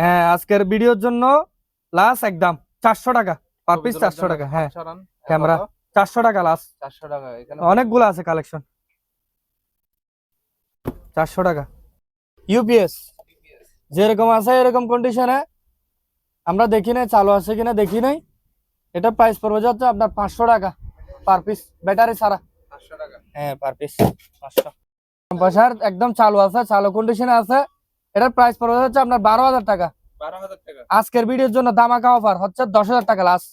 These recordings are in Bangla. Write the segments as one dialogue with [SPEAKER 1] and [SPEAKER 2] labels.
[SPEAKER 1] হ্যাঁ আজকের ভিডিওর জন্য লাস্ট একদম চারশো টাকা। পার পিস চারশো টাকা হ্যাঁ। ক্যামেরা চারশো টাকা লাস্ট
[SPEAKER 2] চারশো টাকা এখানে
[SPEAKER 1] অনেকগুলো আছে কালেকশন চারশো টাকা। ইউপিএস যেরকম আছে এরকম কন্ডিশনে আমরা দেখি নাই চালু আছে কিনা দেখি নাই। এটা প্রাইস পড়বে যাচ্ছে আপনার পাঁচশো টাকা পার পিস ব্যাটারি ছাড়া। হ্যাঁ পার পিস পাঁচশো। একদম চালু আছে চালু কন্ডিশনে আছে। এটার প্রাইস পড়বে হচ্ছে আপনার বারো হাজার টাকা। আজকের ভিডিওর জন্য দামাকা অফার হচ্ছে দশ হাজার টাকা লাস্ট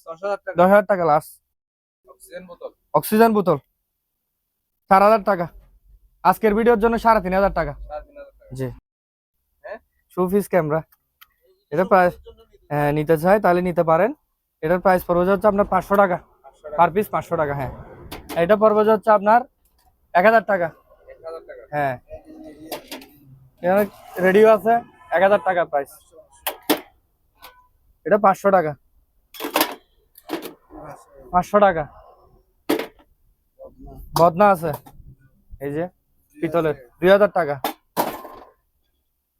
[SPEAKER 2] দশ হাজার টাকা
[SPEAKER 1] লাস্ট
[SPEAKER 2] অক্সিজেন বোতল।
[SPEAKER 1] চার হাজার টাকা। আজকের ভিডিওর জন্য সাড়ে তিন হাজার টাকা। জি।
[SPEAKER 2] হ্যাঁ?
[SPEAKER 1] সুফিস ক্যামেরা এটা প্রাইস নিতে চাই তাহলে নিতে পারেন। এটার প্রাইস পড়বে হচ্ছে আপনার পাঁচশো টাকা। পার পিস পাঁচশো টাকা হ্যাঁ। এটা পড়বে হচ্ছে আপনার এক
[SPEAKER 2] এক হাজার টাকা।
[SPEAKER 1] হ্যাঁ। এখানে রেডিও আছে, এক হাজার টাকা প্রাইস এটা পাঁচশো টাকা। পাঁচশো টাকা। বদনা আছে। এই যে, পিতলের। দুই হাজার টাকা।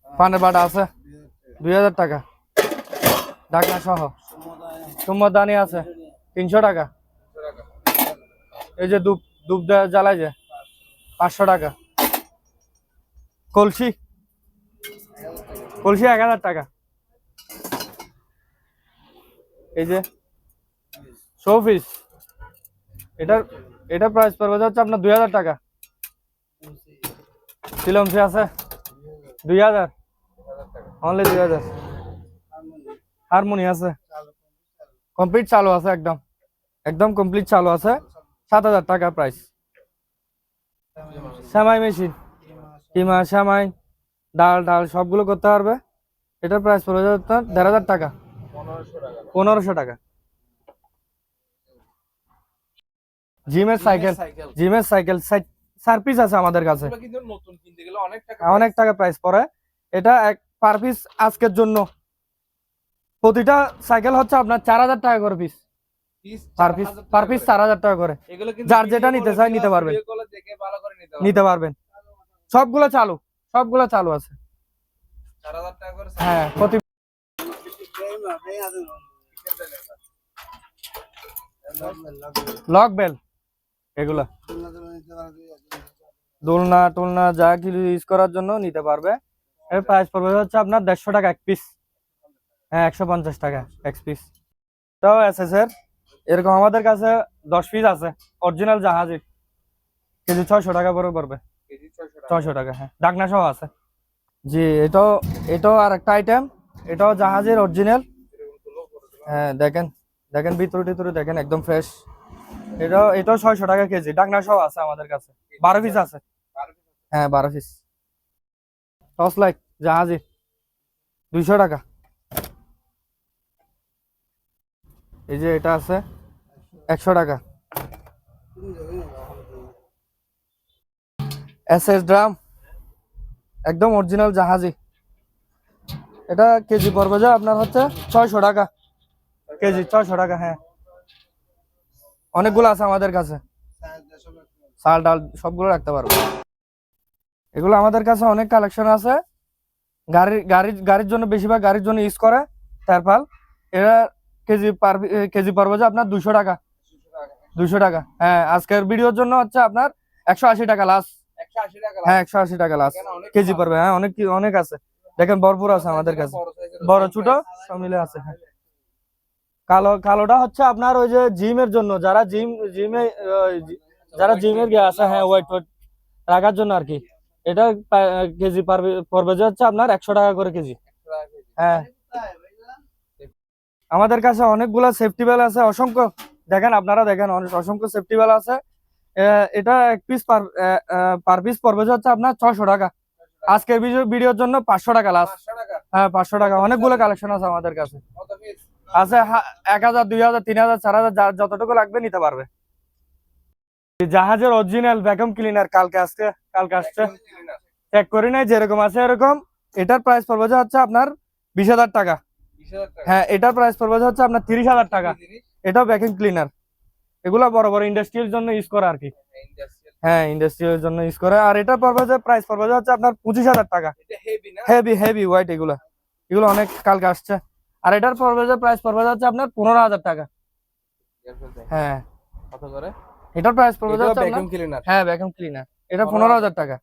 [SPEAKER 1] পানের বাটা আছে। দুই হাজার টাকা। ঢাকনা সহ। সুমদানি আছে। তিনশো টাকা। এই যে ধূপ দেওয়া জ্বালায় যে। পাঁচশো টাকা। কলসি। কলসি এক হাজার টাকা। এই যে শোপিস এটার এটার প্রাইস পড়বে হচ্ছে আপনার দুই হাজার টাকা। সিলমসি আছে দুই হাজার। অনলি দুই হাজার। হারমোনি আছে। কমপ্লিট চালু আছে একদম। একদম কমপ্লিট চালু আছে। সাত হাজার টাকা প্রাইস শ্যামাই মেশিন কিমা, সেমাই। ডাল ডাল সবগুলো করতে পারবে। এটার প্রাইস পড়ে যাচ্ছে দেড় হাজার টাকা।
[SPEAKER 2] পনেরোশো টাকা।
[SPEAKER 1] জিমের সাইকেল জিমের সাইকেল চার পিস আছে আমাদের কাছে।
[SPEAKER 2] অনেক টাকা
[SPEAKER 1] প্রাইস পড়ে। এটা এক পার পিস আজকের জন্য। প্রতিটা সাইকেল হচ্ছে আপনার চার হাজার টাকা করে পিস পার চার হাজার টাকা করে। যার যেটা নিতে চায় নিতে পারবেন।
[SPEAKER 2] নিতে
[SPEAKER 1] পারবেন। সবগুলো চালু। সবগুলো চালু আছে। হ্যাঁ প্রতি দোলনা টোলনা যা কিছু ইউজ করার জন্য নিতে পারবে। প্রাইস পড়বে হচ্ছে আপনার দেড়শো টাকা এক পিস হ্যাঁ একশো পঞ্চাশ টাকা এক পিস তাও এস এর, এরকম আমাদের কাছে দশ পিস আছে। অরিজিনাল জাহাজের। কেজি ছয়শো টাকা করে পড়বে।
[SPEAKER 2] ছয়শো টাকা।
[SPEAKER 1] হ্যাঁ। ডাকনা সহ আছে। জি, এটাও এটাও আর একটা আইটেম এটাও জাহাজের অরিজিনাল। হ্যাঁ দেখেন দেখেন ভিতরে টিতরে দেখেন, একদম ফ্রেশ এটাও এটাও ছয়শো টাকা কেজি। ডাকনা সহ আছে আমাদের কাছে। বারো পিস আছে। হ্যাঁ বারো পিস টস লাইট জাহাজি দুইশো টাকা। এই যে এটা আছে, একশো টাকা। এস এস ড্রাম, একদম অরিজিনাল জাহাজি। এটা কেজি পড়বে যা আপনার হচ্ছে ছয়শো টাকা। কেজি, ছয়শো টাকা হ্যাঁ। অনেকগুলো আছে আমাদের কাছে। চাল ডাল সবগুলো রাখতে পারব। এগুলো আমাদের কাছে অনেক কালেকশন আছে। গাড়ির গাড়ির গাড়ির জন্য বেশিরভাগ গাড়ির জন্য ইউজ করে তারপাল এরা কেজি পার কেজি পড়বে যে আপনার দুশো টাকা।
[SPEAKER 2] দুশো টাকা
[SPEAKER 1] হ্যাঁ। আজকের ভিডিওর জন্য হচ্ছে আপনার একশো আশি টাকা লাস্ট হ্যাঁ একশো আশি টাকা লাস্ট কেজি। পড়বে হ্যাঁ অনেক অনেক আছে। দেখেন ভরপুর আছে আমাদের কাছে।
[SPEAKER 2] বড়।
[SPEAKER 1] ছোট সব মিলে আছে হ্যাঁ। কালো কালোটা হচ্ছে আপনার ওই যে জিমের জন্য। যারা জিম জিমে যারা জিমের আছে হ্যাঁ ওয়েট ওয়েট রাখার জন্য আর কি। এটা কেজি পারবে পড়বে যে হচ্ছে আপনার একশো টাকা করে কেজি। হ্যাঁ। আমাদের কাছে অনেকগুলা সেফটি বেল আছে। অসংখ্য দেখেন আপনারা দেখেন অনেক অসংখ্য সেফটি বেল আছে। এটা এক পিস পার পার পিস পড়বে হচ্ছে আপনার ছশো টাকা। আজকের ভিডিও- ভিডিওর জন্য পাঁচশো টাকা লাস্ট হ্যাঁ পাঁচশো টাকা। অনেকগুলো কালেকশন আছে আমাদের কাছে। আছে এক হাজার দুই হাজার তিন হাজার চার হাজার যতটুকু লাগবে নিতে পারবে। জাহাজের অরিজিনাল ভ্যাকুম ক্লিনার কালকে আসছে কালকে আসছে। চেক করি নাই যেরকম আছে এরকম। এটার প্রাইস পড়বে যে হচ্ছে আপনার বিশ হাজার টাকা।
[SPEAKER 2] বিশ হাজার টাকা।
[SPEAKER 1] হ্যাঁ এটার প্রাইস পড়বে হচ্ছে আপনার তিরিশ হাজার টাকা। এটাও ভ্যাকুম ক্লিনার এগুলা বড় বড় ইন্ডাস্ট্রিয়াল জন্য ইউজ করে আর কি হ্যাঁ ইন্ডাস্ট্রিয়াল জন্য ইউজ করে। আর এটা পড়বে যে প্রাইস পড়বে হচ্ছে আপনার পঁচিশ হাজার টাকা।
[SPEAKER 2] এটা হেভি না?
[SPEAKER 1] হেভি হেভি হোয়াইট এগুলা। এগুলো অনেক কালকে আসছে। আর এটার পড়বে যে প্রাইস পড়বে হচ্ছে আপনার পনেরো হাজার টাকা। হ্যাঁ।
[SPEAKER 2] কত করে?
[SPEAKER 1] এটার প্রাইস পড়বে
[SPEAKER 2] এটা
[SPEAKER 1] হচ্ছে আপনার
[SPEAKER 2] ভ্যাকুয়াম ক্লিনার
[SPEAKER 1] হ্যাঁ ভ্যাকুয়াম ক্লিনার এটা পনেরো হাজার। টাকা।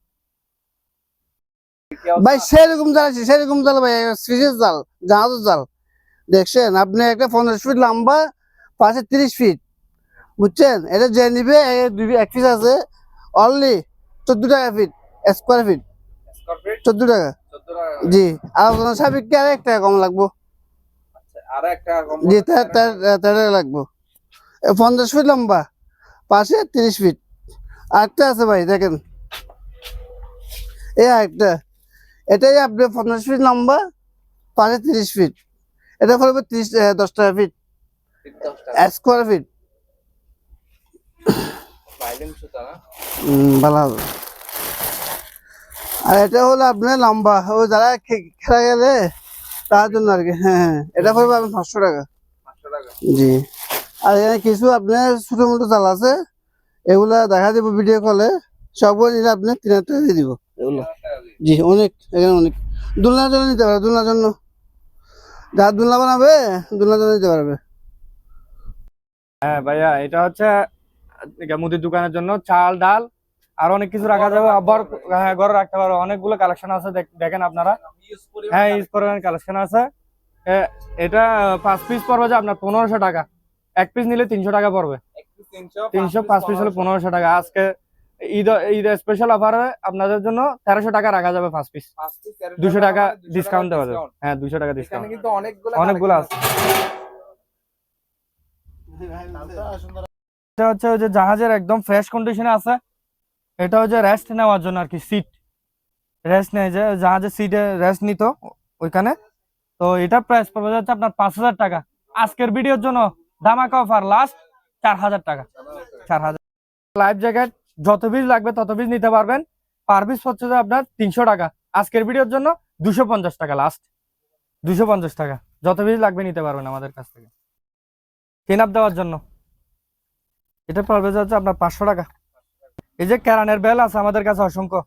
[SPEAKER 3] ভাই সেরকম জাল আছে সেরকম জাল ভাই সিরিয়াস জাল জাহাজের জাল দেখছেন আপনি একটা পঞ্চাশ ফিট লম্বা পাশে তিরিশ ফিট বুঝছেন? এটা যে নিবে এ এক পিস আছে অনলি চোদ্দ টাকা ফিট স্কোয়ার ফিট চোদ্দ টাকা। জি আর আপনার সাবিককে আর এক টাকা কম লাগবো।
[SPEAKER 2] কম
[SPEAKER 3] জি তার টাকা লাগবো। এ পঞ্চাশ ফিট লম্বা পাশে তিরিশ ফিট আরেকটা আছে ভাই দেখেন। এই আরেকটা। এটাই আপনি পঞ্চাশ ফিট লম্বা পাশে তিরিশ ফিট এটা পড়বে তিরিশ দশ টাকা ফিট স্কোয়ার ফিট ভালো হবে আর এটা হলো আপনার লম্বা। ও যারা খে- খেলা গেলে তার জন্য আর কি। হ্যাঁ হ্যাঁ। এটা পড়বে আপনার পাঁচশো টাকা। জি। আর এখানে কিছু আপনার ছোট মোটো চাল আছে। এগুলা দেখা দিব ভিডিও কলে সবগুলো নিলে আপনি তিন হাজার টাকা দিয়ে দিব। এগুলো?
[SPEAKER 2] 1000 টাকা দিয়ে।
[SPEAKER 3] জি অনেক। এখানে অনেক। দুলনার জন্য নিতে পারবে দুলনার জন্য। যারা দুলনা বানাবে দুলনার জন্য নিতে পারবে।
[SPEAKER 1] হ্যাঁ ভাইয়া এটা হচ্ছে মুদির দোকানের জন্য চাল ডাল আর অনেক কিছু রাখা যাবে। আবার হ্যাঁ ঘরে রাখতে পারবে অনেকগুলো কালেকশন আছে দেখেন আপনারা। হ্যাঁ। ইউজ করার কালেকশন আছে। এটা পাঁচ পিস পড়বে যে আপনার পনেরোশো টাকা। এক পিস নিলে তিনশো টাকা পড়বে।
[SPEAKER 2] এক পিস 300
[SPEAKER 1] তিনশো পাঁচ পিস হলে পনেরোশো টাকা। আজকে ঈদ ঈদ স্পেশাল অফারে আপনাদের জন্য তেরোশো টাকা রাখা যাবে পাঁচ পিস
[SPEAKER 2] পাঁচ পিস 1300
[SPEAKER 1] দুশো টাকা
[SPEAKER 2] 200
[SPEAKER 1] ডিসকাউন্ট দেওয়া যাবে। হ্যাঁ দুশো টাকা ডিসকাউন্ট
[SPEAKER 2] অনেকগুলো
[SPEAKER 1] আছে। এটা হচ্ছে ওই যে জাহাজের একদম ফ্রেশ কন্ডিশনে আছে। এটা হচ্ছে রেস্ট নেওয়ার জন্য আর কি সিট রেস্ট নেয় যে, জাহাজের সিটে রেস্ট নিত ওইখানে। তো এটা প্রাইস পড়বে যাচ্ছে আপনার পাঁচ হাজার টাকা। আজকের ভিডিওর জন্য ধামাকা অফার লাস্ট চার হাজার টাকা। চার হাজার। লাইফ জ্যাকেট যত পিস লাগবে তত পিস নিতে পারবেন। পার পিস হচ্ছে যে আপনার তিনশো টাকা। আজকের ভিডিওর জন্য দুশো পঞ্চাশ টাকা লাস্ট দুশো পঞ্চাশ টাকা। যত পিস লাগবে নিতে পারবেন আমাদের কাছ থেকে। ক্লিন আপ দেওয়ার জন্য। এটা পড়বে যাচ্ছে আপনার পাঁচশো টাকা। এই যে ক্যারানের বেল আছে আমাদের কাছে অসংখ্য।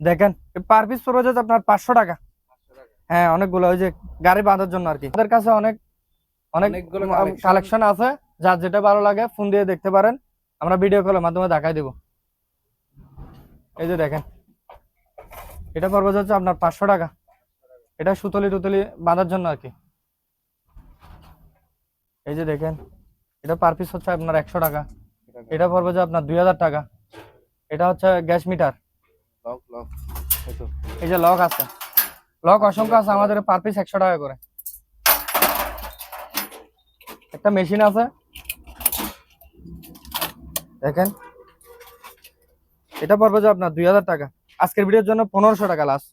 [SPEAKER 1] দেখেন পার পিস পড়বে যাচ্ছে আপনার পাঁচশো টাকা। হ্যাঁ অনেকগুলো ওই যে গাড়ি বাঁধার জন্য আর কি। আমাদের কাছে অনেক অনেক
[SPEAKER 2] অনেকগুলো
[SPEAKER 1] কালেকশন আছে। যার যেটা ভালো লাগে ফোন দিয়ে দেখতে পারেন। আমরা ভিডিও কলের মাধ্যমে দেখাই দেব। এই যে দেখেন এটা পড়বে যাচ্ছে আপনার পাঁচশো টাকা। এটা সুতলি টুতলি বাঁধার জন্য আর কি। এই যে দেখেন এটা পার পিস হচ্ছে আপনার একশো টাকা। এটা পড়বে যে আপনার দুই হাজার টাকা। এটা হচ্ছে গ্যাস মিটার।
[SPEAKER 2] লক লক এই
[SPEAKER 1] এই যে লক আছে। লক অসংখ্য আছে আমাদের পার পিস একশো টাকা করে। একটা মেশিন আছে। দেখেন। এটা পড়বে যে আপনার দুই হাজার টাকা। আজকের ভিডিওর জন্য পনেরোশো টাকা লাস্ট